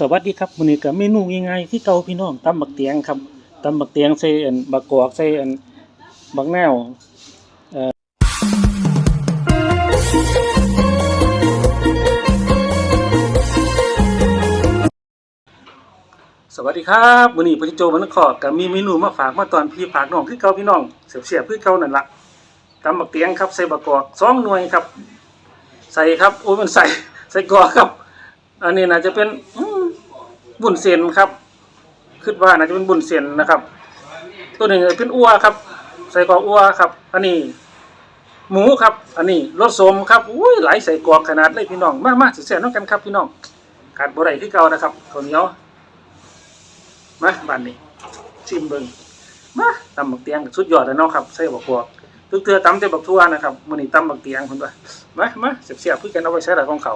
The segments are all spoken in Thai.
สวัสดีครับมื้อนี้ก็เมนูง่ายๆที่เก่าพี่น้องตำบักเตียงครับตำบักเตียงใส่อันบักกอกใส่อันบักแนวเอ่อสวัสดีครับมื้อนี้พจิโจมันขอบก็มีเมนูมาฝากมาตอนพี่ฝากน้องคือเก่าพี่น้องเสียบๆคือเก่านั่นล่ะตำบักเตียงครับใส่บักกอกสองหน่วยครับ ใส่ครับโอ้ยมันใส่ใส่กอกครับอันนี้น่าจะเป็น บุญเส้นครับคิดว่าน่าจะเป็นบุญเส้นนะครับ ตัวหนึ่งเป็นอัวครับ ใส่กรอกอัวครับ อันนี้ หมูครับ อันนี้รสสมครับอุ้ยหลายใส่กรอกขนาดเลยพี่น้องมากมาสิแซ่บน้องกันครับพี่น้องขาดบ่ได้ที่เก่านะครับข้าวเหนียวมาบ้านนี้ ชิมเบิ่งมาตำบักเตียงสุดยอดเลยเนาะครับใส่บักกวกทุกเทือตำแต่บักทั่วนะครับมื้อนี้ตำบักเตียงเพิ่นว่ามามาเสียบๆคือกันเอาไว้ใช้หลักของเขา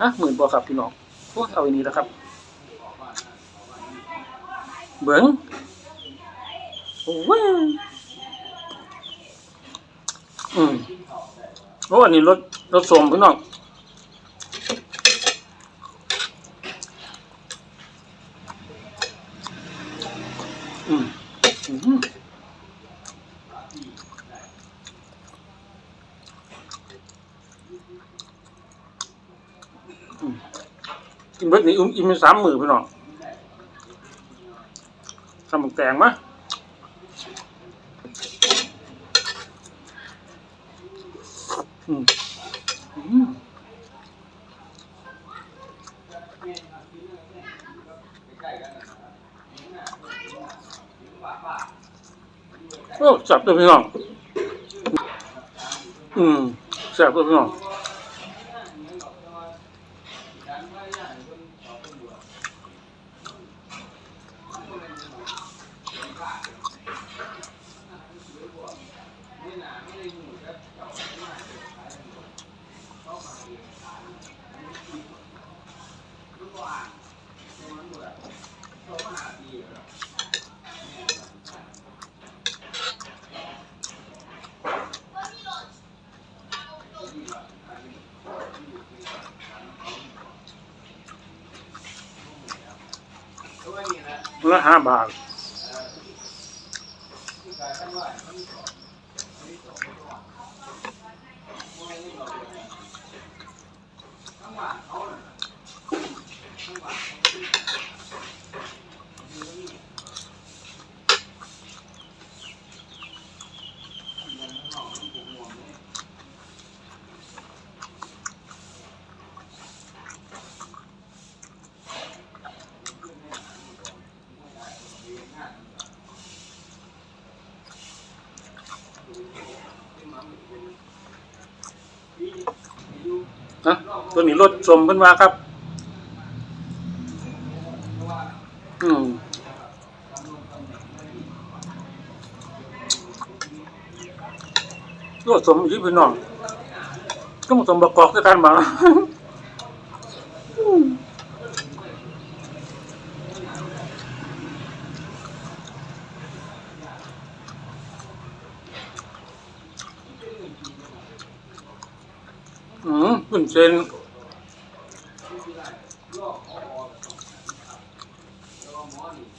อะหมื่นบ่ครับพี่น้องโอ้เอาอันนี้แล้วครับ เบิ้งโอ้ยอืมโอ้อันนี้รสรสสมพี่น้องอืมอืมกินเบิดนี่อุ้มอิ่มไปสามมือพี่น้อง ทำหมึกงมะอืมอืมโอ้จับเลยพี่น้อง อืมแซ่บเลยพี่น้อง ละห้าบาท ตัวนี้รถสมเพิ่นว่าครับ อืมรถสมยู่พี่น้องก็มาสมประกอบด้วยกันมาอืมขึ้นเส้น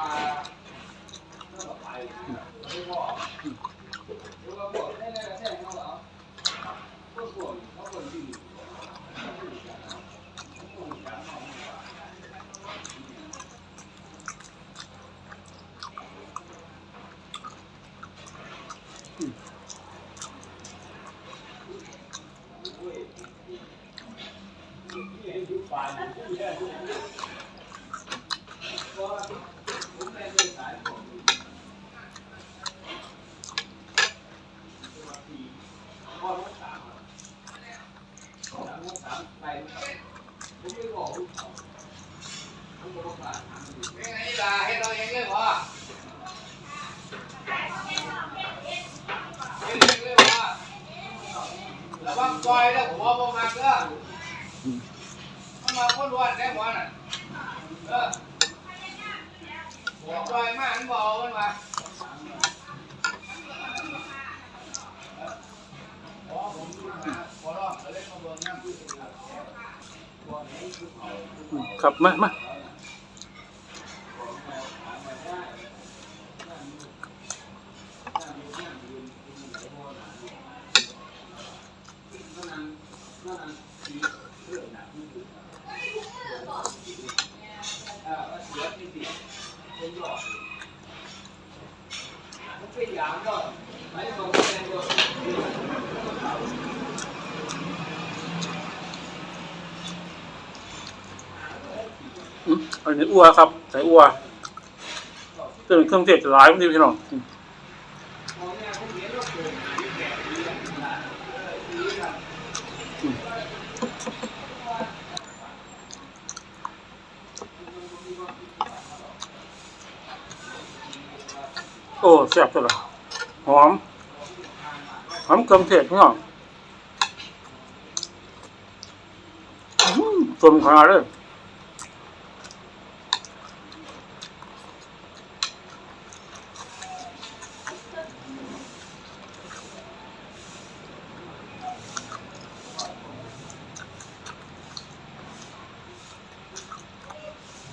ปม่อไปไม่พอ อยแล้วหัวบ่มากเด้อมันมาคนรวนได้หัวน่ะเออหัวปล่อยมามันบ่เอามันมาอืมครับ มามา อืมอันนี้อัวครับ ใส่อัวเครื่องเครื่องเทศหลายพอดีพี่น้องอืมอืมโอ้แซ่บจังเลยหอม หอมเครื่องเทศพี่น้องอื้อสมขนาดเลย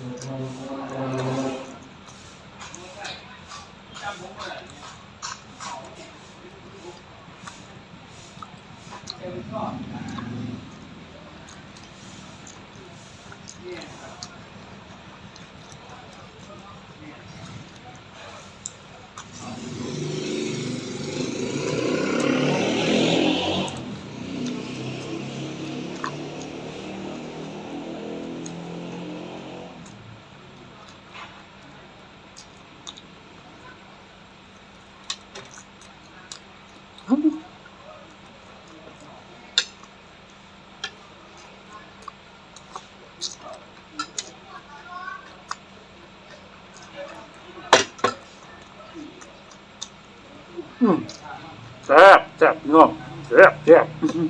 อื แซ่บแซ่บพี่น้องแซ่บแซ่บอื้อหือ